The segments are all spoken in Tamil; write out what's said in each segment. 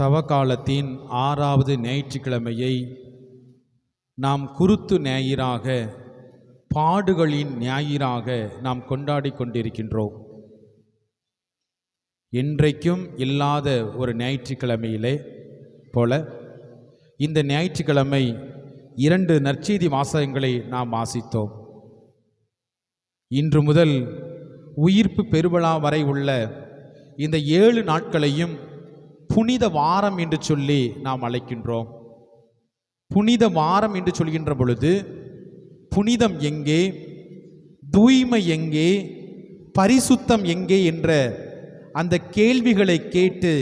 தவகாலத்தின் ஆறாவது ஞாயிற்றுக்கிழமையை நாம் குருத்து ஞாயிறாக பாடுகளின் ஞாயிறாக நாம் கொண்டாடி கொண்டிருக்கின்றோம். என்றைக்கும் இல்லாத ஒரு ஞாயிற்றுக்கிழமையிலே போல இந்த ஞாயிற்றுக்கிழமை இரண்டு நற்செய்தி வாசகங்களை நாம் வாசித்தோம். இன்று முதல் உயிர்ப்பு பெருவிழா வரை உள்ள இந்த ஏழு நாட்களையும் புனித வாரம் என்று சொல்லி நாம் அழைக்கின்றோம். புனித வாரம் என்று சொல்கின்ற பொழுது புனிதம் எங்கே தூய்மை எங்கே பரிசுத்தம் எங்கே என்ற அந்த கேள்விகளை கேட்டு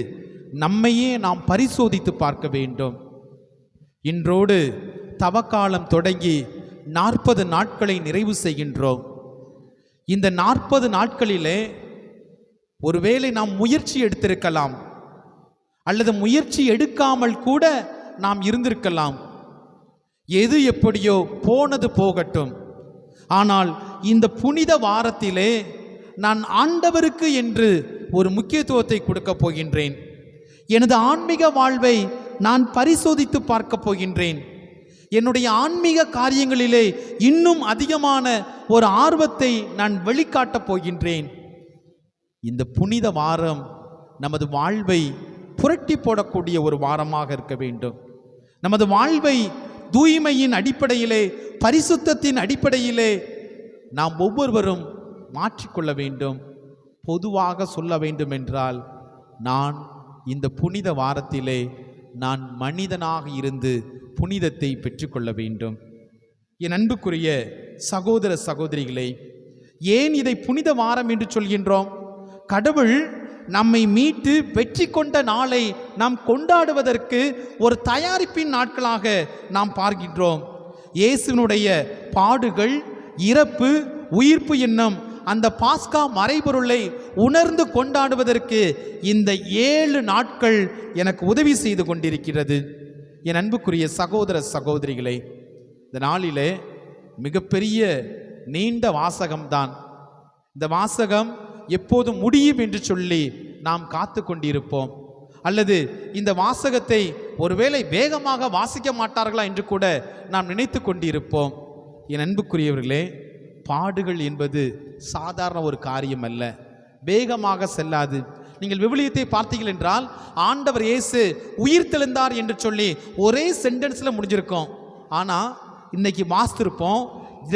நம்மையே நாம் பரிசோதித்து பார்க்க வேண்டும். இன்றோடு தவக்காலம் தொடங்கி நாற்பது நாட்களை நிறைவு செய்கின்றோம். இந்த நாற்பது நாட்களிலே ஒருவேளை நாம் முயற்சி எடுத்திருக்கலாம். அல்லது முயற்சி எடுக்காமல் கூட நாம் இருந்திருக்கலாம். எது எப்படியோ போனது போகட்டும். ஆனால் இந்த புனித வாரத்திலே நான் ஆண்டவருக்கு என்று ஒரு முக்கியத்துவத்தை கொடுக்கப் போகின்றேன். எனது ஆன்மீக வாழ்வை நான் பரிசோதித்து பார்க்கப் போகின்றேன். என்னுடைய ஆன்மீக காரியங்களிலே இன்னும் அதிகமான ஒரு ஆர்வத்தை நான் வெளிக்காட்டப் போகின்றேன். இந்த புனித வாரம் நமது வாழ்வை புரட்டி போடக்கூடிய ஒரு வாரமாக இருக்க வேண்டும். நமது வாழ்வை தூய்மையின் அடிப்படையிலே பரிசுத்தத்தின் அடிப்படையிலே நாம் ஒவ்வொருவரும் மாற்றிக்கொள்ள வேண்டும். பொதுவாக சொல்ல வேண்டும் என்றால் நான் இந்த புனித வாரத்திலே நான் மனிதனாக இருந்து புனிதத்தை பெற்றுக்கொள்ள வேண்டும். என் அன்புக்குரிய சகோதர சகோதரிகளை ஏன் இதை புனித வாரம் என்று சொல்கின்றோம்? கடவுள் நம்மை மீட்டு வெற்றி கொண்ட நாளை நாம் கொண்டாடுவதற்கு ஒரு தயாரிப்பின் நாட்களாக நாம் பார்க்கின்றோம். இயேசுனுடைய பாடுகள் இறப்பு உயிர்ப்பு என்னும் அந்த பாஸ்கா மறைபொருளை உணர்ந்து கொண்டாடுவதற்கு இந்த ஏழு நாட்கள் எனக்கு உதவி செய்து கொண்டிருக்கிறது. என் அன்புக்குரிய சகோதர சகோதரிகளே இந்த நாளிலே மிகப்பெரிய நீண்ட வாசகம்தான். இந்த வாசகம் எப்போது முடியும் என்று சொல்லி நாம் காத்து கொண்டிருப்போம் அல்லது இந்த வாசகத்தை ஒருவேளை வேகமாக வாசிக்க மாட்டார்களா என்று கூட நாம் நினைத்து கொண்டிருப்போம். என் அன்புக்குரியவர்களே பாடுகள் என்பது சாதாரண ஒரு காரியம் அல்ல. வேகமாக செல்லாது. நீங்கள் விவிலியத்தை பார்த்தீர்கள் என்றால் ஆண்டவர் இயேசு உயிர் தெழுந்தார் என்று சொல்லி ஒரே சென்டென்ஸில் முடிஞ்சிருக்கோம். ஆனால் இன்னைக்கு வாசித்திருப்போம்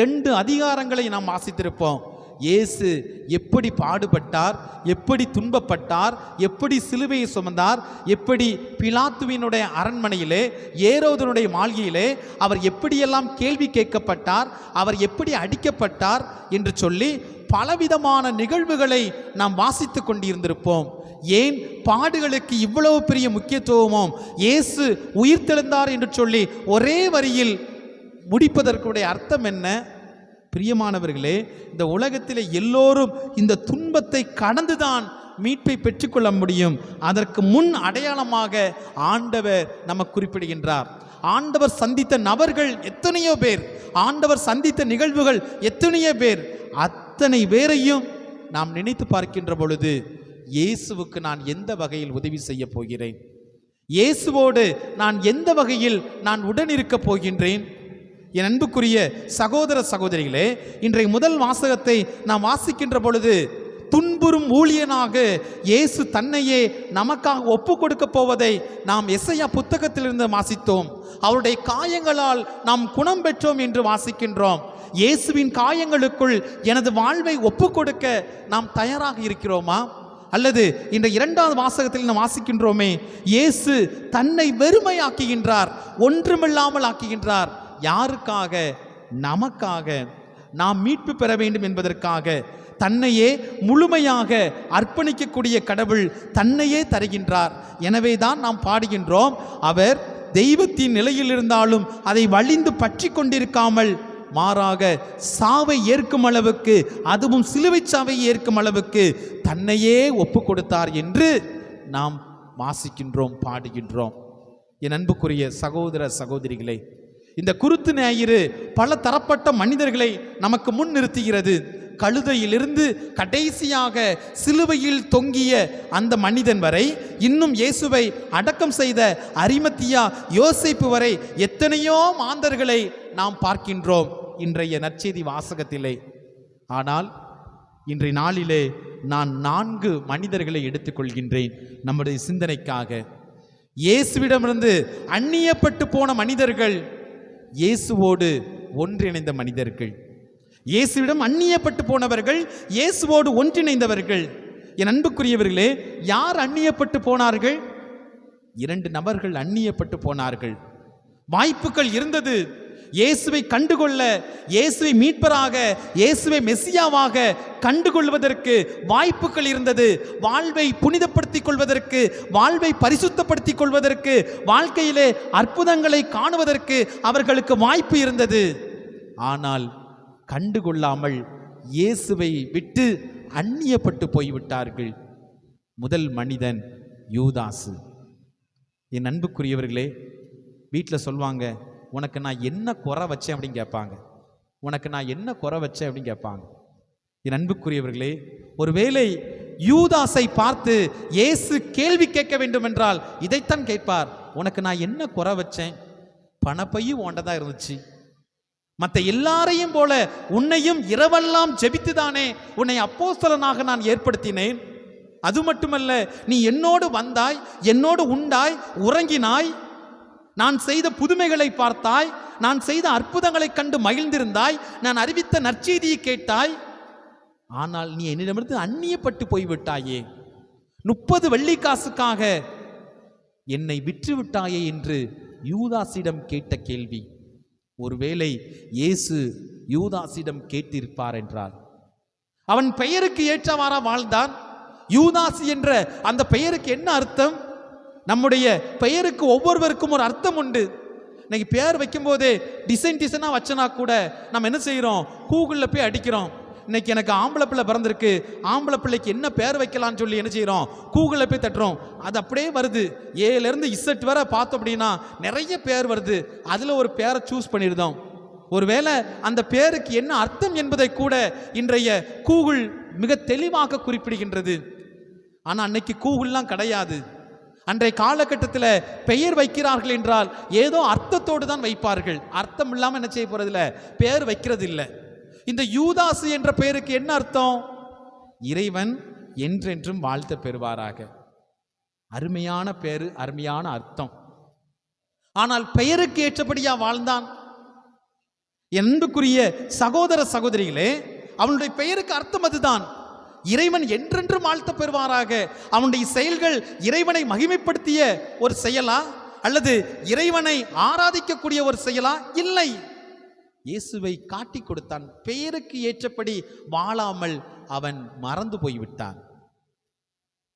ரெண்டு அதிகாரங்களை நாம் வாசித்திருப்போம். இயேசு எப்படி பாடுபட்டார் எப்படி துன்பப்பட்டார் எப்படி சிலுவையை சுமந்தார் எப்படி பிலாத்துவினுடைய அரண்மனையிலே ஏரோதனுடைய மாளிகையிலே அவர் எப்படியெல்லாம் கேள்வி கேட்கப்பட்டார் அவர் எப்படி அடிக்கப்பட்டார் என்று சொல்லி பலவிதமான நிகழ்வுகளை நாம் வாசித்து கொண்டிருந்திருப்போம். ஏன்? பாடுகளுக்கு இவ்வளவு பெரிய முக்கியத்துவமும் இயேசு உயிர்த்தெழுந்தார் என்று சொல்லி ஒரே வரியில் முடிப்பதற்குடைய அர்த்தம் என்ன? பிரியமானவர்களே இந்த உலகத்தில் எல்லோரும் இந்த துன்பத்தை கடந்துதான் மீட்பை பெற்றுக்கொள்ள முடியும். அதற்கு முன் அடையாளமாக ஆண்டவர் நமக்கு குறிப்பிடுகின்றார். ஆண்டவர் சந்தித்த நபர்கள் எத்தனையோ பேர் ஆண்டவர் சந்தித்த நிகழ்வுகள் எத்தனையோ பேர் அத்தனை பேரையும் நாம் நினைத்து பார்க்கின்ற பொழுது இயேசுவுக்கு நான் எந்த வகையில் உதவி செய்ய போகிறேன்? இயேசுவோடு நான் எந்த வகையில் நான் உடன் இருக்கப் போகின்றேன்? என் அன்புக்குரிய சகோதர சகோதரிகளே இன்றைய முதல் வாசகத்தை நாம் வாசிக்கின்ற பொழுது துன்புறும் ஊழியனாக இயேசு தன்னையே நமக்காக ஒப்பு கொடுக்க போவதை நாம் எஸ்ஐயா புத்தகத்திலிருந்து வாசித்தோம். அவருடைய காயங்களால் நாம் குணம் பெற்றோம் என்று வாசிக்கின்றோம். இயேசுவின் காயங்களுக்குள் எனது வாழ்வை ஒப்பு கொடுக்க நாம் தயாராக இருக்கிறோமா? அல்லது இந்த இரண்டாவது வாசகத்தில் நாம் வாசிக்கின்றோமே இயேசு தன்னை வெறுமையாக்குகின்றார் ஒன்றுமில்லாமல் ஆக்குகின்றார். யாருக்காக? நமக்காக. நாம் மீட்பு பெற வேண்டும் என்பதற்காக. தன்னையே முழுமையாக அர்ப்பணிக்கக்கூடிய கடவுள் தன்னையே தருகின்றார். எனவே தான் நாம் பாடுகின்றோம். அவர் தெய்வத்தின் நிலையில் இருந்தாலும் அதை வழிந்து பற்றி கொண்டிருக்காமல் மாறாக சாவை ஏற்கும் அளவுக்கு அதுவும் சிலுவை சாவை ஏற்கும் அளவுக்கு தன்னையே ஒப்பு கொடுத்தார் என்று நாம் வாசிக்கின்றோம் பாடுகின்றோம். என் அன்புக்குரிய சகோதர சகோதரிகளை இந்த குருத்து ஞாயிறு பல தரப்பட்ட மனிதர்களை நமக்கு முன் நிறுத்துகிறது. கழுதையிலிருந்து கடைசியாக சிலுவையில் தொங்கிய அந்த மனிதன் வரை இன்னும் இயேசுவை அடக்கம் செய்த அரிமத்தியா யோசிப்பு வரை எத்தனையோ மாந்தர்களை நாம் பார்க்கின்றோம். இன்றைய நற்செய்தி வாசகத்திலே. ஆனால் இன்றைய நாளிலே நான் நான்கு மனிதர்களை எடுத்துக்கொள்கின்றேன் நம்முடைய சிந்தனைக்காக. இயேசுவிடமிருந்து அந்நியப்பட்டு போன மனிதர்கள் இயேசுவோடு ஒன்றிணைந்த மனிதர்கள். இயேசுவிடம் அந்நியப்பட்டு போனவர்கள் இயேசுவோடு ஒன்றிணைந்தவர்கள். என் அன்புக்குரியவர்களே யார் அந்நியப்பட்டு போனார்கள்? இரண்டு நபர்கள் அந்நியப்பட்டு போனார்கள். வாய்ப்புகள் இருந்தது. இயேசுவை கண்டுகொள்ள இயேசுவை மீட்பராக இயேசுவை மெஸ்ஸியாவாக கண்டுகொள்வதற்கு வாய்ப்புகள் இருந்தது. வாழ்வை புனிதப்படுத்திக் கொள்வதற்கு வாழ்வை பரிசுத்தப்படுத்திக் கொள்வதற்கு வாழ்க்கையிலே அற்புதங்களை காணுவதற்கு அவர்களுக்கு வாய்ப்பு இருந்தது. ஆனால் கண்டுகொள்ளாமல் இயேசுவை விட்டு அந்நியப்பட்டு போய்விட்டார்கள். முதல் மனிதன் யூதாசு. என் அன்புக்குரியவர்களே வீட்டில் சொல்லுவாங்க உனக்கு நான் என்ன குறை வச்சேன் அப்படின்னு கேட்பாங்க. உனக்கு நான் என்ன குறை வச்சேன் அப்படின்னு கேட்பாங்க. என் அன்புக்குரியவர்களே ஒருவேளை யூதாஸை பார்த்து இயேசு கேள்வி கேட்க வேண்டும் என்றால் இதைத்தான் கேட்பார். உனக்கு நான் என்ன குறை வச்சேன்? பணப்பையும் ஓண்டதா இருந்துச்சு. மற்ற எல்லாரையும் போல உன்னையும் இரவெல்லாம் ஜெபித்துதானே? உன்னை அப்போஸ்தலனாக நான் ஏற்படுத்தினேன். அது மட்டுமல்ல நீ என்னோடு வந்தாய் என்னோடு உண்டாய் உறங்கினாய். நான் செய்த புதுமைகளை பார்த்தாய் நான் செய்த அற்புதங்களைக் கண்டு மகிழ்ந்திருந்தாய் நான் அறிவித்த நற்செய்தியை கேட்டாய். ஆனால் நீ என்னிடமிருந்து அந்நியப்பட்டு போய்விட்டாயே. முப்பது வெள்ளிக்காசுக்காக என்னை விற்றுவிட்டாயே என்று யூதாசிடம் கேட்ட கேள்வி. ஒருவேளை இயேசு யூதாசிடம் கேட்டிருப்பார் என்றார். அவன் பெயருக்கு ஏற்றவாறா வாழ்ந்தான். யூதாசி என்ற அந்த பெயருக்கு என்ன அர்த்தம்? நம்முடைய பெயருக்கு ஒவ்வொருவருக்கும் ஒரு அர்த்தம் உண்டு. இன்னைக்கு பேர் வைக்கும்போதே டிசைன் டிசைனாக வச்சனா கூட நம்ம என்ன செய்கிறோம் கூகுளில் போய் அடிக்கிறோம். இன்னைக்கு எனக்கு ஆம்பளை பிள்ளை பிறந்திருக்கு. ஆம்பளை பிள்ளைக்கு என்ன பேர் வைக்கலாம்னு சொல்லி என்ன செய்கிறோம் கூகுளில் போய் தட்டுறோம். அது அப்படியே வருது. ஏலேருந்து இசட் வரை பார்த்தோம் அப்படின்னா நிறைய பேர் வருது. அதில் ஒரு பேரை சூஸ் பண்ணிடுதோம். ஒருவேளை அந்த பேருக்கு என்ன அர்த்தம் என்பதை கூட இன்றைய கூகுள் மிக தெளிவாக குறிப்பிடுகின்றது. ஆனால் அன்னைக்கு கூகுள்லாம் கிடையாது. அன்றைய காலகட்டத்தில் பெயர் வைக்கிறார்கள் என்றால் ஏதோ அர்த்தத்தோடு தான் வைப்பார்கள். அர்த்தம் இல்லாமல் என்ன செய்ய போகிறதில்ல பெயர் வைக்கிறது இல்லை இந்த யூதாசு என்ற பெயருக்கு என்ன அர்த்தம்? இறைவன் என்றென்றும் வாழ்த்த பெறுவாராக. அருமையான பேரு அருமையான அர்த்தம். ஆனால் பெயருக்கு ஏற்றபடியா வாழ்ந்தான். என்புக்குரிய சகோதர சகோதரிகளே அவனுடைய பெயருக்கு அர்த்தம் அதுதான். இறைவன் என்றென்றும் ஆழ்த்த பெறுவாராக. அவனுடைய செயல்கள் இறைவனை மகிமைப்படுத்திய ஒரு செயலா? அல்லது இறைவனை ஆராதிக்கக்கூடிய ஒரு செயலா? இல்லை. இயேசுவை காட்டி கொடுத்தான். பெயருக்கு ஏற்றபடி வாழாமல் அவன் மறந்து போய்விட்டான்.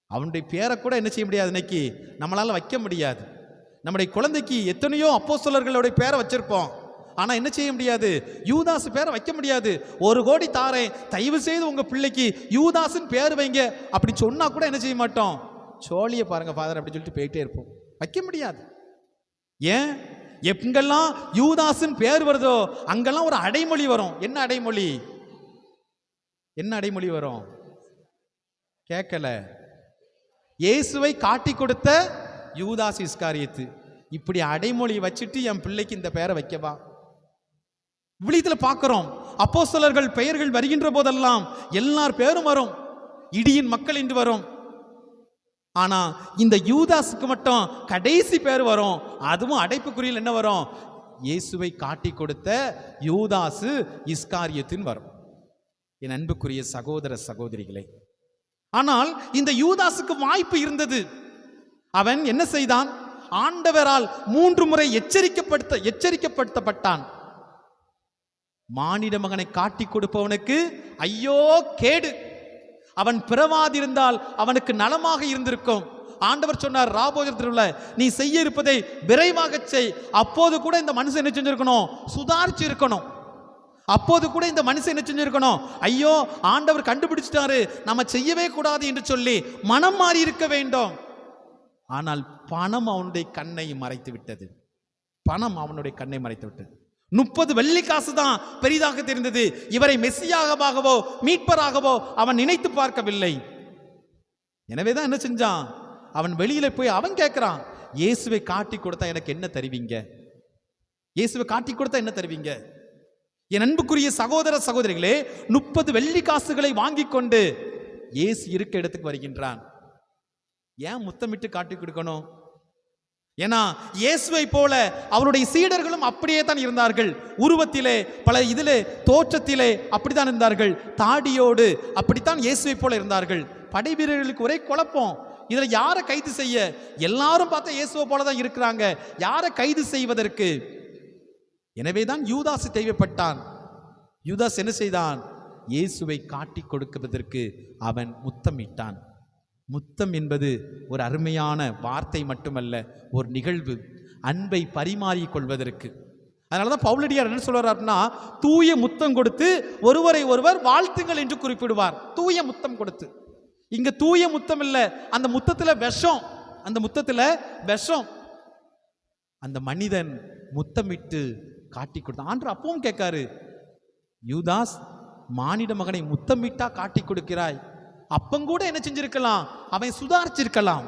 அவனுடைய பேரை கூட என்ன செய்ய முடியாது இன்னைக்கு? நம்மளால் வைக்க முடியாது. நம்முடைய குழந்தைக்கு எத்தனையோ அப்போஸ்தலர்களுடைய பேரை வச்சிருப்போம். ஆனால் என்ன செய்ய முடியாது? யூதாஸ் பேரை வைக்க முடியாது. ஒரு கோடி தாரேன் தயவு செய்து உங்கள் பிள்ளைக்கு யூதாஸ்ன்னு பேர் வைங்க. அப்படி சொன்னால் கூட என்ன செய்ய மாட்டோம்? சோழியை பாருங்க ஃபாதர் அப்படி சொல்லிட்டு போயிட்டே இருப்போம். வைக்க முடியாது. ஏன்? எங்கெல்லாம் யூதாஸ்ன்னு பேர் வருதோ அங்கெல்லாம் ஒரு அடைமொழி வரும். என்ன அடைமொழி? என்ன அடைமொழி வரும்? கேட்கல. இயேசுவை காட்டி கொடுத்த யூதாஸ் இஸ்காரியத்து. இப்படி அடைமொழி வச்சுட்டு என் பிள்ளைக்கு இந்த பேரை வைக்கவா? விழியத்தில் பார்க்கிறோம். சிலர்கள் பெயர்கள் வருகின்ற போதெல்லாம் எல்லார் பேரும் வரும். இடியின் மக்கள் என்று வரும். ஆனா இந்த யூதாஸுக்கு மட்டும் கடைசி பேர் வரும். அதுவும் அடைப்புக்குறியில் என்ன வரும்? இயேசுவை காட்டி கொடுத்த யூதாசு இஸ்காரியத்தின் வரும். என் அன்புக்குரிய சகோதர சகோதரிகளே ஆனால் இந்த யூதாசுக்கு வாய்ப்பு இருந்தது. அவன் என்ன செய்தான்? ஆண்டவரால் மூன்று முறை எச்சரிக்கப்படுத்த எச்சரிக்கப்படுத்தப்பட்டான் மானிட மகனை காட்டி கொடுப்பவனுக்கு ஐயோ கேடு. அவன் பிறவாதிருந்தால் அவனுக்கு நலமாக இருந்திருக்கும். ஆண்டவர் சொன்னார் ராபோஜர் திருவிழா நீ செய்ய இருப்பதை விரைவாக செய். அப்போது கூட இந்த மனுஷன் என்ன செஞ்சிருக்கணும்? சுதாரிச்சு இருக்கணும். அப்போது கூட இந்த மனுஷன் என்ன செஞ்சிருக்கணும்? ஐயோ ஆண்டவர் கண்டுபிடிச்சிட்டாரு நம்ம செய்யவே கூடாது என்று சொல்லி மனம் மாறி இருக்க வேண்டும். ஆனால் பணம் அவனுடைய கண்ணை மறைத்து விட்டது. பணம் அவனுடைய கண்ணை மறைத்து விட்டது. முப்பது வெள்ளி காசு தான் பெரிதாக தெரிந்தது. இவரை மெஸ்ஸியாகவோ மீட்பராகவோ அவன் நினைத்து பார்க்கவில்லை. எனவே தான் என்ன செஞ்சான்? அவன் வெளியில போய் அவன் கேட்கிறான் இயேசுவை காட்டி கொடுத்தா எனக்கு என்ன தருவீங்க? இயேசுவை காட்டி கொடுத்தா என்ன தருவீங்க? என் அன்புக்குரிய சகோதர சகோதரிகளே முப்பது வெள்ளி காசுகளை வாங்கி கொண்டு இயேசு இருக்க இடத்துக்கு வருகின்றான். ஏன் முத்தமிட்டு காட்டி கொடுக்கணும்? ஏன்னா இயேசுவை போல அவருடைய சீடர்களும் அப்படியே தான் இருந்தார்கள். உருவத்திலே பல இதிலே தோற்றத்திலே அப்படித்தான் இருந்தார்கள். தாடியோடு அப்படித்தான் இயேசுவை போல இருந்தார்கள். படை வீரர்களுக்கு ஒரே குழப்பம். இதில் யாரை கைது செய்ய? எல்லாரும் பார்த்தா இயேசுவை போல தான் இருக்கிறாங்க. யாரை கைது செய்வதற்கு? எனவே தான் யூதாஸ் தேவைப்பட்டான். யூதாஸ் என்ன செய்தான்? இயேசுவை காட்டி கொடுப்பதற்கு அவன் முத்தமிட்டான். முத்தம் என்பது ஒரு அருமையான வார்த்தை மட்டுமல்ல ஒரு நிகழ்வு அன்பை பரிமாறிக் கொள்வதற்கு. அதனால தான் பவுலடியார் என்ன சொல்கிறாருன்னா தூய முத்தம் கொடுத்து ஒருவரை ஒருவர் வாழ்த்துங்கள் என்று குறிப்பிடுவார். தூய முத்தம் கொடுத்து. இங்க தூய முத்தம் இல்லை அந்த முத்தத்தில் விஷம் அந்த முத்தத்தில் விஷம். அந்த மனிதன் முத்தமிட்டு காட்டி கொடுத்தான் ஆண்டு அப்பவும் கேட்காரு யூதாஸ் மானிட மகனை முத்தமிட்டா காட்டி கொடுக்கிறாய். அப்பங்கூட என்ன செஞ்சிருக்கலாம்? அவன் சுதாரிச்சிருக்கலாம்.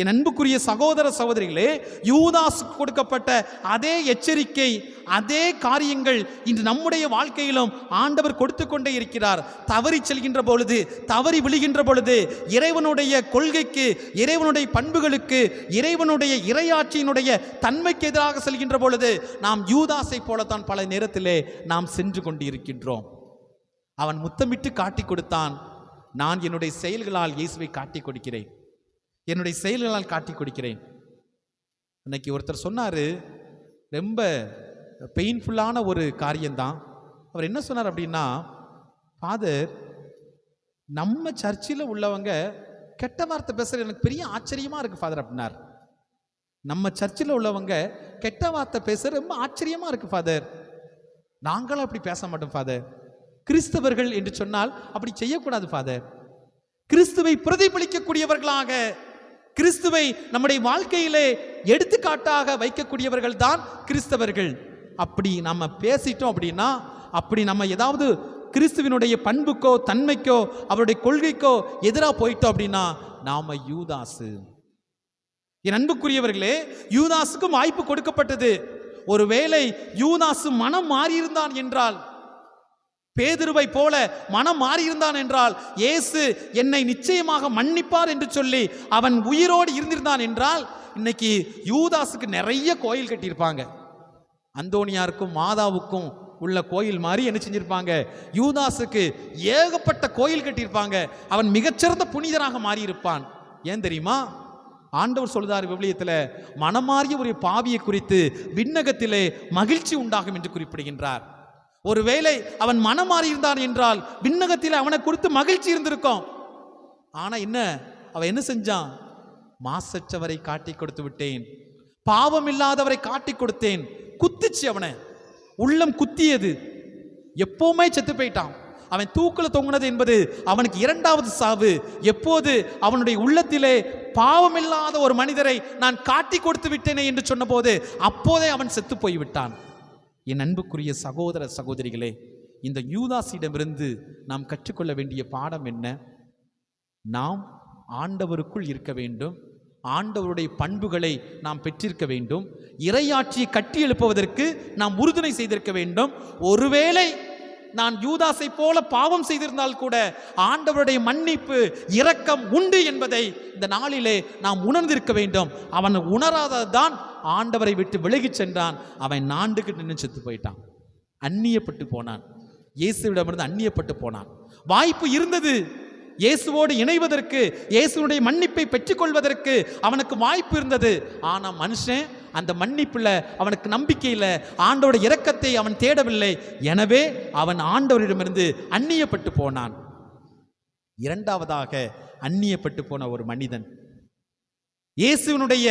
என் அன்புக்குரிய சகோதர சகோதரிகளே யூதாஸ் கொடுக்கப்பட்ட அதே எச்சரிக்கை அதே காரியங்கள் இன்று நம்முடைய வாழ்க்கையிலும் ஆண்டவர் கொடுத்து கொண்டே இருக்கிறார். தவறி செல்கின்ற பொழுது தவறி விழுகின்ற பொழுது இறைவனுடைய கொள்கைக்கு இறைவனுடைய பண்புகளுக்கு இறைவனுடைய இறையாட்சியினுடைய தன்மைக்கு எதிராக செல்கின்ற பொழுது நாம் யூதாஸை போலத்தான் பல நேரத்திலே நாம் சென்று கொண்டு இருக்கின்றோம் அவன் முத்தமிட்டு காட்டி கொடுத்தான். நான் என்னுடைய செயல்களால் இயேசுவை காட்டி கொடுக்கிறேன். என்னுடைய செயல்களால் காட்டி கொடுக்கிறேன். இன்னைக்கு ஒருத்தர் சொன்னார் ரொம்ப பெயின்ஃபுல்லான ஒரு காரியம்தான். அவர் என்ன சொன்னார் அப்படின்னா ஃபாதர் நம்ம சர்ச்சில் உள்ளவங்க கெட்ட வார்த்தை பேசுகிற எனக்கு பெரிய ஆச்சரியமாக இருக்குது ஃபாதர் அப்படின்னார். நம்ம சர்ச்சில் உள்ளவங்க கெட்ட வார்த்தை பேசுகிற ரொம்ப ஆச்சரியமாக இருக்குது ஃபாதர் நாங்களும் அப்படி பேச மாட்டோம் ஃபாதர் கிறிஸ்தவர்கள் என்று சொன்னால் அப்படி செய்யக்கூடாது ஃபாதர் கிறிஸ்துவை பிரதிபலிக்கக்கூடியவர்களாக கிறிஸ்துவை நம்முடைய வாழ்க்கையிலே எடுத்துக்காட்டாக வைக்கக்கூடியவர்கள் தான் கிறிஸ்தவர்கள். அப்படி நம்ம பேசிட்டோம் அப்படின்னா அப்படி நம்ம ஏதாவது கிறிஸ்துவினுடைய பண்புக்கோ தன்மைக்கோ அவருடைய கொள்கைக்கோ எதிராக போயிட்டோம் அப்படின்னா நாம யூதாசு. என் அன்புக்குரியவர்களே யூதாசுக்கும் வாய்ப்பு கொடுக்கப்பட்டது. ஒருவேளை யூதாசு மனம் மாறியிருந்தான் என்றால் பேதுருவை போல மனம் மாறியிருந்தான் என்றால் இயேசு என்னை நிச்சயமாக மன்னிப்பார் என்று சொல்லி அவன் உயிரோடு இருந்திருந்தான் என்றால் இன்னைக்கு யூதாஸுக்கு நிறைய கோயில் கட்டியிருப்பாங்க. அந்தோனியாருக்கும் மாதாவுக்கும் உள்ள கோயில் மாதிரி என்ன செஞ்சிருப்பாங்க? யூதாஸுக்கு ஏகப்பட்ட கோயில் கட்டியிருப்பாங்க. அவன் மிகச்சிறந்த புனிதராக மாறியிருப்பான். ஏன் தெரியுமா? ஆண்டவர் சொல்றார் விவிலியத்தில் மனமாறிய ஒரு பாவியை குறித்து விண்ணகத்திலே மகிழ்ச்சி உண்டாகும் என்று குறிப்பிடுகின்றார். ஒருவேளை அவன் மனம் மாறி இருந்தான் என்றால் விண்ணகத்தில் அவனை குறித்து மகிழ்ச்சி இருந்திருக்கும். ஆனா என்ன? அவன் என்ன செஞ்சான்? மாசற்றவரை காட்டி கொடுத்து விட்டேன். பாவம் இல்லாதவரை காட்டி கொடுத்தேன். குத்திச்சு அவனை. உள்ளம் குத்தியது. எப்பவுமே செத்து போயிட்டான். அவன் தூக்கில் தொங்குனது என்பது அவனுக்கு இரண்டாவது சாவு. எப்போது? அவனுடைய உள்ளத்திலே பாவமில்லாத ஒரு மனிதரை நான் காட்டி கொடுத்து விட்டேனே என்று சொன்னபோது அப்போதே அவன் செத்து போய்விட்டான். என் அன்புக்குரிய சகோதர சகோதரிகளே இந்த யூதாசிடமிருந்து நாம் கற்றுக்கொள்ள வேண்டிய பாடம் என்ன? நாம் ஆண்டவருக்குள் இருக்க வேண்டும் ஆண்டவருடைய பண்புகளை நாம் பெற்றிருக்க வேண்டும் இறையாட்சியை கட்டி எழுப்புவதற்கு நாம் உறுதுணை செய்திருக்க வேண்டும். ஒருவேளை நான் யூதாசை போல பாவம் செய்திருந்தால் கூட ஆண்டவருடைய மன்னிப்பு இரக்கம் உண்டு என்பதை இந்த நாளிலே நாம் உணர்ந்திருக்க வேண்டும். அவன் உணராததான் ஆண்டவரை விட்டு விலகிச் சென்றான். அவன் நாண்டுக்கு நின்று செத்து போயிட்டான். அந்நியப்பட்டு போனான். இயேசுவிடமிருந்து அந்நியப்பட்டு போனான். வாய்ப்பு இருந்தது. இயேசுவோடு இணைவதற்கு இயேசுனுடைய மன்னிப்பை பெற்றுக்கொள்வதற்கு அவனுக்கு வாய்ப்பு இருந்தது. ஆனால் மனுஷன் அந்த மன்னிப்புல அவனுக்கு நம்பிக்கையில் ஆண்டோட இரக்கத்தை அவன் தேடவில்லை. எனவே அவன் ஆண்டவரிடமிருந்து அந்நியப்பட்டு போனான். இரண்டாவதாக அந்நியப்பட்டு போன ஒரு மனிதன். இயேசுவினுடைய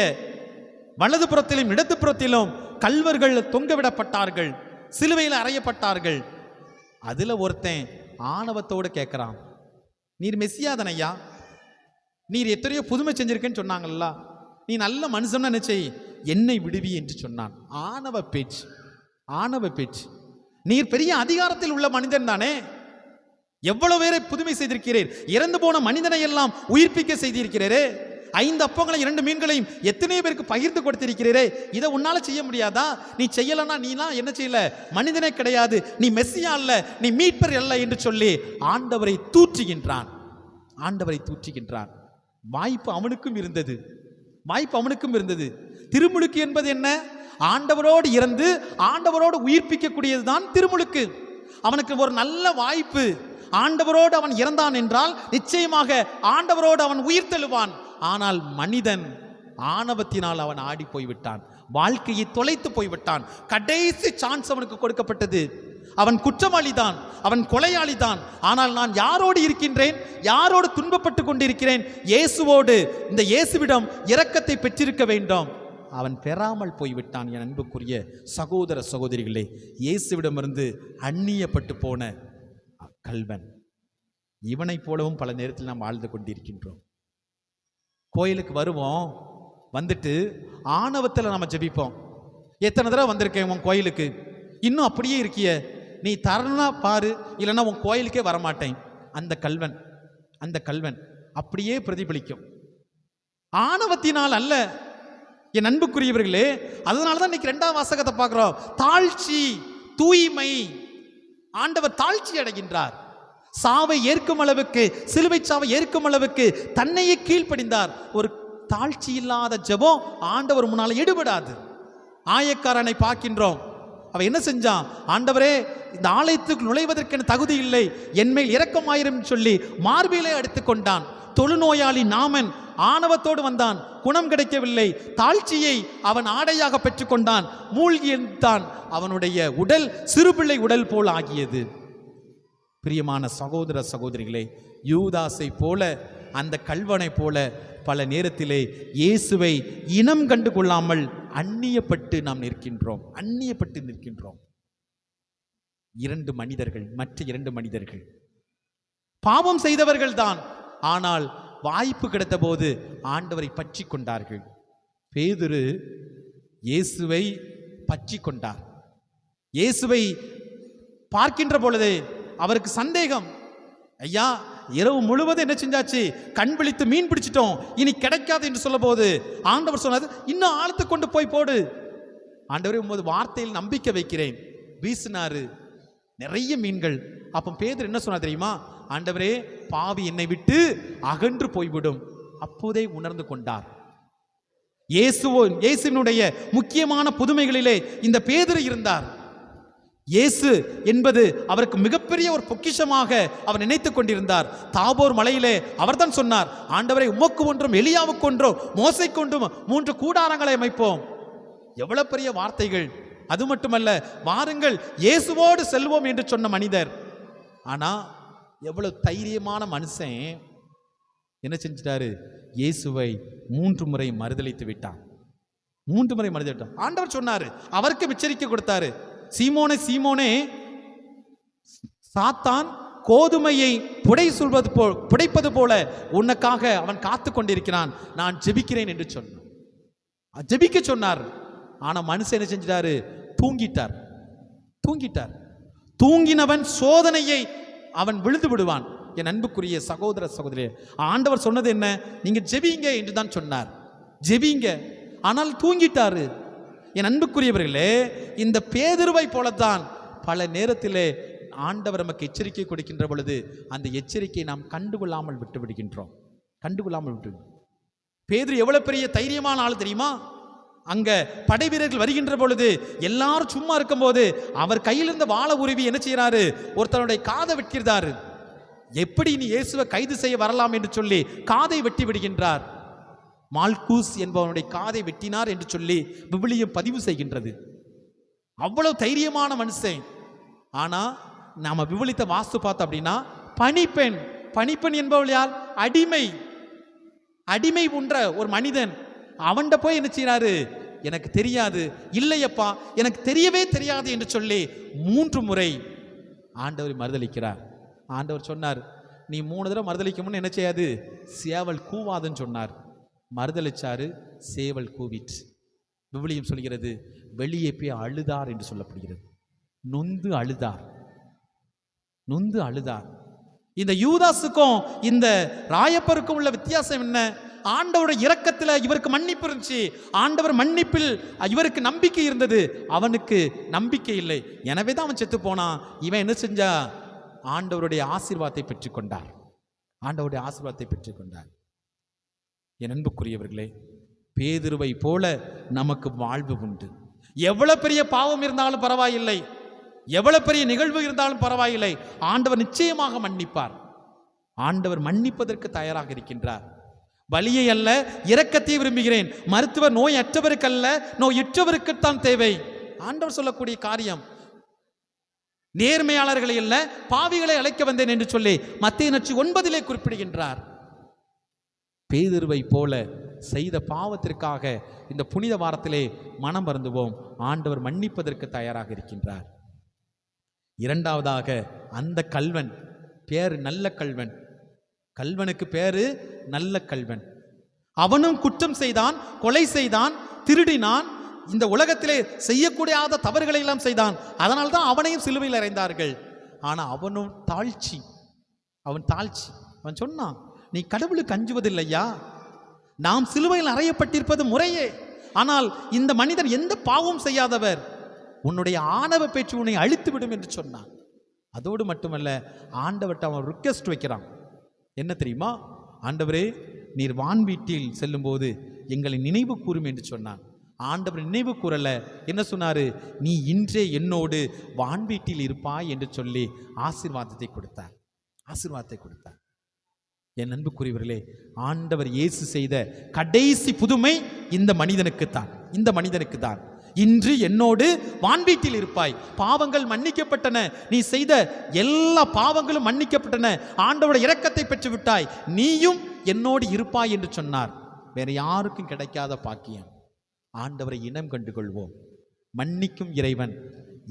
வலதுபுறத்திலும் இடதுபுறத்திலும் கல்வர்கள் தொங்கவிடப்பட்டார்கள் சிலுவையில் அறையப்பட்டார்கள். அதுல ஒருத்தன் ஆணவத்தோடு கேட்கிறான் நீர் மெஸ்ஸியாதனையா நீர் எத்தனையோ புதுமை செஞ்சிருக்கேன்னு சொன்னாங்கல்ல? நீ நல்ல மனுஷன் நினைச்சை என்னை விடுவி என்று சொன்னான். ஆணவ பேச்சு ஆணவ பேச்சு. நீர் பெரிய அதிகாரத்தில் உள்ள மனிதன் தானே? எவ்வளவு பேரை புதுமை செய்திருக்கிறீர்? இறந்து போன மனிதனை எல்லாம் உயிர்ப்பிக்க செய்திருக்கிறீரே? ஐந்து அப்பங்களையும் இரண்டு மீன்களையும் எத்தனை பேருக்கு பகிர்ந்து கொடுத்திருக்கிறீரே. இதை உன்னால செய்ய முடியாதா? நீ செய்யலன்னா நீலாம் என்ன செய்யல? மனிதனே கிடையாது. நீ மெஸ்ஸியா அல்ல. நீ மீட்பர் அல்ல என்று சொல்லி ஆண்டவரை தூற்றுகின்றான். ஆண்டவரை தூற்றுகின்றான். வாய்ப்பு அவனுக்கும் இருந்தது. வாய்ப்பு அவனுக்கும் இருந்தது. திருமுழுக்கு என்பது என்ன? ஆண்டவரோடு இறந்து ஆண்டவரோடு உயிர்ப்பிக்கக்கூடியதுதான் திருமுழுக்கு. அவனுக்கு ஒரு நல்ல வாய்ப்பு. ஆண்டவரோடு அவன் இறந்தான் என்றால் நிச்சயமாக ஆண்டவரோடு அவன் உயிர் தெழுவான் ஆனால் மனிதன் ஆணவத்தினால் அவன் ஆடி போய்விட்டான். வாழ்க்கையை தொலைத்து போய்விட்டான். கடைசி சான்ஸ் அவனுக்கு கொடுக்கப்பட்டது. அவன் குற்றவாளிதான். அவன் கொலையாளிதான். ஆனால் நான் யாரோடு இருக்கின்றேன்? யாரோடு துன்பப்பட்டு கொண்டிருக்கிறேன்? இயேசுவோடு. இந்த இயேசுவிடம் இரக்கத்தை பெற்றிருக்க வேண்டும். அவன் பெறாமல் போய்விட்டான் என் அன்புக்குரிய சகோதர சகோதரிகளே. இயேசுவிடமிருந்து அந்நியப்பட்டு போன கல்வன் இவனைப் போலவும் பல நேரத்தில் நாம் வாழ்ந்து கொண்டிருக்கின்றோம். கோயிலுக்கு வருவோம் வந்துட்டு ஆணவத்தில் நம்ம ஜெபிப்போம். எத்தனை தடவை வந்திருக்கேன் உன் கோயிலுக்கு? இன்னும் அப்படியே இருக்கிய. நீ தரனா பாரு இல்லைன்னா உன் கோயிலுக்கே வரமாட்டேன். அந்த கல்வன் அந்த கல்வன் அப்படியே பிரதிபலிக்கும். ஆணவத்தினால் அல்ல. என் அன்புக்குரியவர்களே அதனால தான் இன்னைக்கு ரெண்டாம் வாசகத்தை பார்க்குறோம். தாழ்ச்சி தூய்மை. ஆண்டவர் தாழ்ச்சி அடைகின்றார். சாவை ஏற்கும் அளவுக்கு சிலுவை சாவை ஏற்கும் அளவுக்கு தன்னையே கீழ்ப்படிந்தார். ஒரு தாழ்ச்சி இல்லாத ஜெபம் ஆண்டவர் முன்னால் எடுபடாது. ஆயக்காரனை பார்க்கின்றோம். அவ என்ன செஞ்சான்? ஆண்டவரே இந்த ஆலயத்துக்கு நுழைவதற்கென தகுதி இல்லை. என்மேல் இரக்கமாயிரும் சொல்லி மார்பிலே அடித்துக் கொண்டான். தொழுநோயாளி நாமன் ஆணவத்தோடு வந்தான். குணம் கிடைக்கவில்லை. தாழ்ச்சியை அவன் ஆடையாக பெற்றுக்கொண்டான் மூழ்கி இருந்தான் அவனுடைய உடல் சிறுபிள்ளை உடல் போல் ஆகியது. பிரியமான சகோதர சகோதரிகளே யூதாசை போல அந்த கல்வனை போல பல நேரத்திலே இயேசுவை இனம் கண்டு கொள்ளாமல் அந்நியப்பட்டு நாம் நிற்கின்றோம். அந்நியப்பட்டு நிற்கின்றோம். இரண்டு மனிதர்கள் மற்ற இரண்டு மனிதர்கள். பாவம் செய்தவர்கள் தான். ஆனால் வாய்ப்பு கிடைத்த போது ஆண்டவரை பற்றி கொண்டார்கள். பேதுரு இயேசுவை பற்றி கொண்டார். இயேசுவை பார்க்கின்ற பொழுதே அவருக்கு சந்தேகம். ஐயா இரவு முழுவதும் என்ன செஞ்சாச்சு? கண் விழித்து மீன் பிடிச்சிட்டோம். இனி கிடைக்காது என்று சொல்ல போது ஆண்டவர் சொன்னது இன்னும் ஆழத்து கொண்டு போய் போடு. ஆண்டவரே உமது வார்த்தையில் நம்பிக்கை வைக்கிறேன். வீசினாரு. நிறைய மீன்கள். அப்போ பேதர் என்ன சொன்னார் தெரியுமா? ஆண்டவரே பாவி என்னை விட்டு அகன்று போய்விடும். அப்போதே உணர்ந்து கொண்டார். இயேசுவோ இயேசுவினுடைய முக்கியமான புதுமைகளிலே இந்த பேதர் இருந்தார். இயேசு என்பது அவருக்கு மிகப்பெரிய ஒரு பொக்கிஷமாக அவர் நினைத்துக் கொண்டிருந்தார். தாபோர் மலையிலே அவர்தான் சொன்னார் ஆண்டவரை உமக்கு ஒன்றும் எளியாவுக்கு ஒன்றும் மோசை ஒன்றும் மூன்று கூடாரங்களை அமைப்போம். எவ்வளவு பெரிய வார்த்தைகள். அது மட்டுமல்ல வாருங்கள் இயேசுவோடு செல்வோம் என்று சொன்ன மனிதர். ஆனா எவ்வளவு தைரியமான மனுஷன் என்ன செஞ்சிட்டாரு? இயேசுவை மூன்று முறை மறுதளித்து விட்டான். மூன்று முறை மறுதலிட்டான் ஆண்டவர் சொன்னாரு அவருக்கு எச்சரிக்கை கொடுத்தாரு. சீமோனே சீமோனே சாத்தான் கோதுமையை புடை சொல்வது போ புடைப்பது போல உனக்காக அவன் காத்து கொண்டிருக்கிறான். நான் ஜெபிக்கிறேன் என்று சொன்னான். ஜெபிக்க சொன்னார். ஆனா மனுஷன் என்ன செஞ்சிட்டாரு? தூங்கிட்டார். தூங்கிட்டார். தூங்கினவன் சோதனையை அவன் விழுந்து விடுவான். என் அன்புக்குரிய சகோதர சகோதரி ஆண்டவர் சொன்னது என்ன? நீங்க ஜெபிங்க என்று தான் சொன்னார். ஜெபிங்க. ஆனால் தூங்கிட்டாரு. என் அன்புக்குரியவர்களே இந்த பேதுருவை போலத்தான் பல நேரத்திலே ஆண்டவர் நமக்கு எச்சரிக்கை கொடுக்கின்ற பொழுது அந்த எச்சரிக்கையை நாம் கண்டுகொள்ளாமல் விட்டு விடுகின்றோம். கண்டுகொள்ளாமல் விட்டு பேதுரு எவ்வளவு பெரிய தைரியமான ஆள் தெரியுமா? அங்க படை வீரர்கள் வருகின்ற பொழுது எல்லாரும் சும்மா இருக்கும்போது அவர் கையிலிருந்து வாழ உருவி என்ன செய்யறாரு ஒருத்தனுடைய காதை வெட்கிறாரு. எப்படி நீ இயேசுவை கைது செய்ய வரலாம் என்று சொல்லி காதை வெட்டி விடுகின்றார்? மால்கூஸ் என்பவனுடைய காதை வெட்டினார் என்று சொல்லி விபிலியம் பதிவு செய்கின்றது. அவ்வளவு தைரியமான மனுஷன். ஆனா நாம விவிலித்த வாஸ்து பார்த்தோம் அப்படின்னா பணிப்பெண். பணிப்பெண் என்பவள் யார்? அடிமை. அடிமை உன்ற ஒரு மனிதன். அவன்கிட்ட போய் என்ன செய்கிறாரு எனக்கு தெரியாது. இல்லையப்பா எனக்கு தெரியவே தெரியாது என்று சொல்லி மூன்று முறை ஆண்டவரை மறுதளிக்கிறார். ஆண்டவர் சொன்னார் நீ மூணு தடவை மறுதலிக்க என்ன செய்யாது? சேவல் கூவாதுன்னு சொன்னார். மறுதளிச்சாரு சேவல் கூவிற்று. விவிலியம் சொல்கிறது வெளியே போய் அழுதார் என்று சொல்லப்படுகிறது. நொந்து அழுதார். நொந்து அழுதார். இந்த யூதாஸுக்கும் இந்த ராயப்பருக்கும் உள்ள வித்தியாசம் என்ன? ஆண்டவருடைய இரக்கத்தில் இவருக்கு மன்னிப்பு இருந்துச்சு. ஆண்டவர் மன்னிப்பில் இவருக்கு நம்பிக்கை இருந்தது. அவனுக்கு நம்பிக்கை இல்லை. எனவே தான் அவன் செத்து போனான். இவன் என்ன செஞ்சா? ஆண்டவருடைய ஆசீர்வாதத்தை பெற்றுக்கொண்டார். ஆண்டவருடைய ஆசீர்வாதத்தை பெற்றுக்கொண்டார். என் அன்புக்குரியவர்களே பேதுருவை போல நமக்கு வாழ்வு உண்டு. எவ்வளவு பெரிய பாவம் இருந்தாலும் பரவாயில்லை. எவ்வளவு பெரிய நிகழ்வு இருந்தாலும் பரவாயில்லை. ஆண்டவர் நிச்சயமாக மன்னிப்பார். ஆண்டவர் மன்னிப்பதற்கு தயாராக இருக்கின்றார். வலியை அல்ல இரக்கத்தை விரும்புகிறேன். மருத்துவர் நோய் அற்றவருக்கல்ல நோயுற்றவருக்குத்தான் தேவை. ஆண்டவர் சொல்லக்கூடிய காரியம் நேர்மையாளர்களை அல்ல பாவிகளை அழைக்க வந்தேன் என்று சொல்லி மத்திய நச்சு ஒன்பதிலே குறிப்பிடுகின்றார். பேதிருவை போல செய்த பாவத்திற்காக இந்த புனித வாரத்திலே மனம் வருந்துவோம். ஆண்டவர் மன்னிப்பதற்கு தயாராக இருக்கின்றார். இரண்டாவதாக அந்த கல்வன் பேர் நல்ல கல்வன். கல்வனுக்கு பேரு நல்ல கல்வன். அவனும் குற்றம் செய்தான் கொலை செய்தான் திருடினான் இந்த உலகத்திலே செய்யக்கூடாத தவறுகளை எல்லாம் செய்தான். அதனால் தான் அவனையும் சிலுவையில் அறைந்தார்கள். ஆனால் அவனும் தாழ்ச்சி. அவன் தாழ்ச்சி. அவன் சொன்னான் நீ கடவுளுக்கு அஞ்சுவதில்லையா நாம் சிலுவையில் அறையப்பட்டிருப்பது முறையே. ஆனால் இந்த மனிதர் எந்த பாவம் செய்யாதவர். உன்னுடைய ஆணவ பேச்சு உன்னை அழித்து விடும் என்று சொன்னான். அதோடு மட்டுமல்ல ஆண்டவர்கிட்ட அவன் ரிக்வெஸ்ட் வைக்கிறான். என்ன தெரியுமா? ஆண்டவரே நீர் வான் வீட்டில் செல்லும்போது எங்களை நினைவு கூறும் என்று சொன்னான். ஆண்டவர் நினைவு கூறல. என்ன சொன்னாரு? நீ இன்றே என்னோடு வான் வீட்டில் இருப்பாய் என்று சொல்லி ஆசீர்வாதத்தை கொடுத்தார். ஆசீர்வாதத்தை கொடுத்தார். என் அன்புக்குரியவர்களே ஆண்டவர் இயேசு செய்த கடைசி புதுமை இந்த மனிதனுக்குத்தான். இந்த மனிதனுக்கு தான் இன்று என்னோடு வான்வீட்டில் இருப்பாய். பாவங்கள் மன்னிக்கப்பட்டன. நீ செய்த எல்லா பாவங்களும் மன்னிக்கப்பட்டன. ஆண்டவோட இரக்கத்தை பெற்று விட்டாய் நீயும் என்னோடு இருப்பாய் என்று சொன்னார். வேற யாருக்கும் கிடைக்காத பாக்கியம். ஆண்டவரை இனம் கண்டு கொள்வோம் மன்னிக்கும் இறைவன்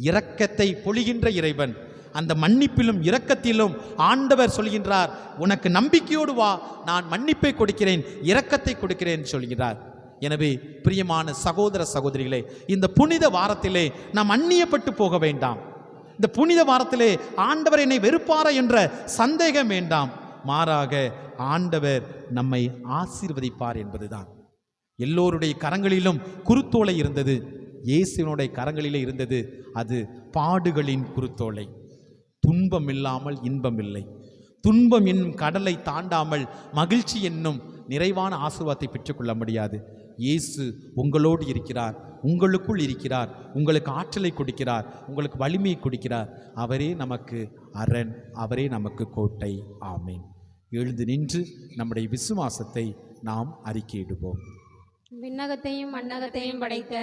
இரக்கத்தை பொழிகின்ற இறைவன் அந்த மன்னிப்பிலும் இரக்கத்திலும் ஆண்டவர் சொல்கின்றார் உனக்கு நம்பிக்கையோடு வா நான் மன்னிப்பை கொடுக்கிறேன் இரக்கத்தை கொடுக்கிறேன் சொல்கிறார். எனவே பிரியமான சகோதர சகோதரிகளே இந்த புனித வாரத்திலே நாம் அந்நியப்பட்டு போக வேண்டாம். இந்த புனித வாரத்திலே ஆண்டவர் என்னை வெறுப்பாரா என்ற சந்தேகம் வேண்டாம். மாறாக ஆண்டவர் நம்மை ஆசீர்வதிப்பார் என்பதுதான். எல்லோருடைய கரங்களிலும் குருத்தோலை இருந்தது. இயேசுவனுடைய கரங்களிலே இருந்தது. அது பாடுகளின் குருத்தோலை. துன்பம் இல்லாமல் இன்பம் இல்லை துன்பம் என்னும் கடலை தாண்டாமல் மகிழ்ச்சி என்னும் நிறைவான ஆசீர்வாதத்தை பெற்றுக்கொள்ள முடியாது. இயேசு உங்களோடு இருக்கிறார் உங்களுக்குள் இருக்கிறார் உங்களுக்கு ஆற்றலை கொடுக்கிறார் உங்களுக்கு வலிமையை கொடுக்கிறார். அவரே நமக்கு அரண் அவரே நமக்கு கோட்டை. ஆமேன். எழுந்து நின்று நம்முடைய விசுவாசத்தை நாம் அறிக்கையிடுவோம். விண்ணகத்தையும் மண்ணகத்தையும் படைத்த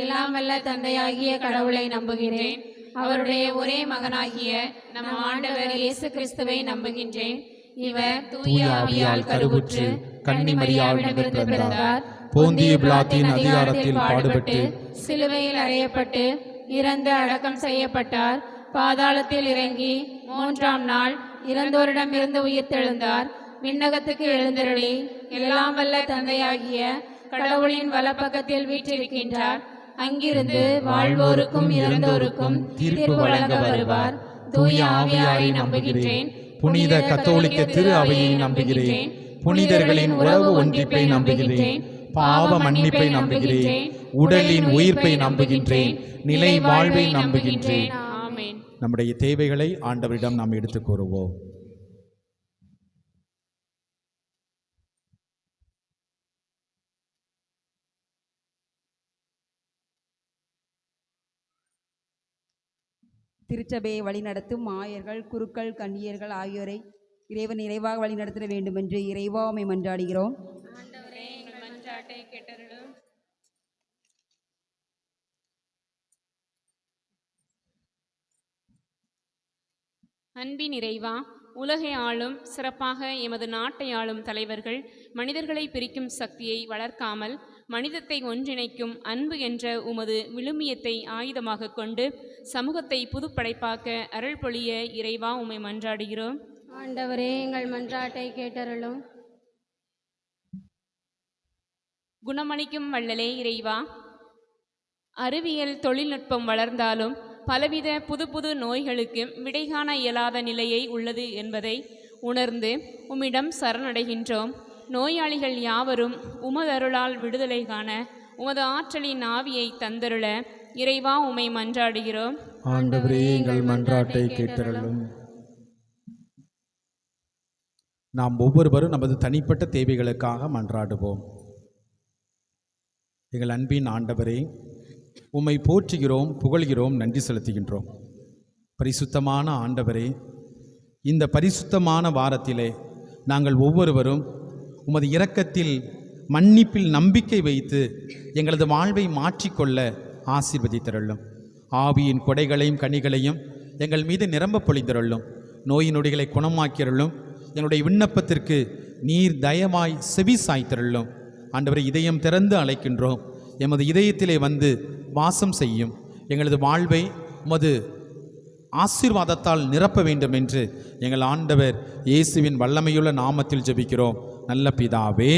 எல்லாம் வல்ல தந்தையாகிய கடவுளை நம்புகிறேன். அவருடைய ஒரே மகனாகிய நம் ஆண்டவர் இயேசு கிறிஸ்துவை நம்புகின்றேன். இவர் தூய ஆவியால் கருவுற்று கன்னிமரியாவிடமிருந்து பிறந்தார். போந்திய பிலாத்தின் அதிகாரத்தில் பாடுபட்டு சிலுவையில் அறையப்பட்டு இறந்து அடக்கம் செய்யப்பட்டார். பாதாளத்தில் இறங்கி மூன்றாம் நாள் இறந்தோரிடமிருந்து உயிர்த்தெழுந்தார். விண்ணகத்துக்கு எழுந்தருளி எல்லாம் வல்ல தந்தையாகிய கடவுளின் வலப்பக்கத்தில் வீற்றிருக்கின்றார். அங்கிருந்து வாழ்வோருக்கும் இறந்தோருக்கும் தீர்ப்பு வழங்க வருவார். தூய ஆவியாரை நம்புகின்றேன். புனித கத்தோலிக்க திரு அவையை நம்புகிறேன் புனிதர்களின் உறவு ஒன்றிப்பை நம்புகிறேன் பாவ மன்னிப்பை நம்புகிறேன் உடலின் உயிர்ப்பை நம்புகின்றேன். நிலை வாழ்வை நம்புகின்றேன் நம்முடைய தேவைகளை ஆண்டவரிடம் நாம் எடுத்துக் கூறுவோம். திருச்சபையை வழிநடத்தும் ஆயர்கள் குருக்கள் கன்னியர்கள் ஆகியோரை இறைவன் நிறைவாக வழிநடத்த வேண்டுமென்று இறைவாமை மன்றாடுகிறோம். அன்பின் இறைவா உலகை ஆளும் சிறப்பாக எமது நாட்டை ஆளும் தலைவர்கள் மனிதர்களை பிரிக்கும் சக்தியை வளர்க்காமல் மனிதத்தை ஒன்றிணைக்கும் அன்பு என்ற உமது விழுமியத்தை ஆயுதமாக கொண்டு சமூகத்தை புதுப்படைப்பாக்க அருள் பொழிய இறைவா உம்மை மன்றாடுகிறோம். ஆண்டவரே எங்கள் மன்றாட்டை கேட்டருளும். குணமளிக்கும் வள்ளலே இறைவா அறிவியல் தொழில்நுட்பம் வளர்ந்தாலும் பலவித புது புது நோய்களுக்கு விடை காண இயலாத நிலையை உள்ளது என்பதை உணர்ந்து உம்மிடம் சரணடைகின்றோம். நோயாளிகள் யாவரும் உமதருளால் விடுதலை காண உமது ஆற்றலின் ஆவியை தந்தருள இறைவா உமை மன்றாடுகிறோம். ஆண்டவரே எங்கள் மன்றாட்டை கேட்டருளும். நாம் ஒவ்வொருவரும் நமது தனிப்பட்ட தேவைகளுக்காக மன்றாடுவோம். எங்கள் அன்பின் ஆண்டவரே உம்மை போற்றுகிறோம் புகழ்கிறோம் நன்றி செலுத்துகின்றோம். பரிசுத்தமான ஆண்டவரே இந்த பரிசுத்தமான வாரத்திலே நாங்கள் ஒவ்வொருவரும் உமது இரக்கத்தில் மன்னிப்பில் நம்பிக்கை வைத்து எங்களது வாழ்வை மாற்றிக்கொள்ள ஆசீர்வதித்தருளும். ஆவியின் கொடைகளையும் கனிகளையும் எங்கள் மீது நிரம்ப பொழிந்தருளும். நோய் நொடிகளை குணமாக்கிறளும் எங்களுடைய விண்ணப்பத்திற்கு நீர் தயமாய் செவி சாய்த்தருளும். ஆண்டவரை இதயம் திறந்து அழைக்கின்றோம். எமது இதயத்திலே வந்து வாசம் செய்யும். எங்களது வாழ்வை உமது ஆசீர்வாதத்தால் நிரப்ப வேண்டும் என்று எங்கள் ஆண்டவர் இயேசுவின் வல்லமையுள்ள நாமத்தில் ஜெபிக்கிறோம். நல்ல பிதாவே.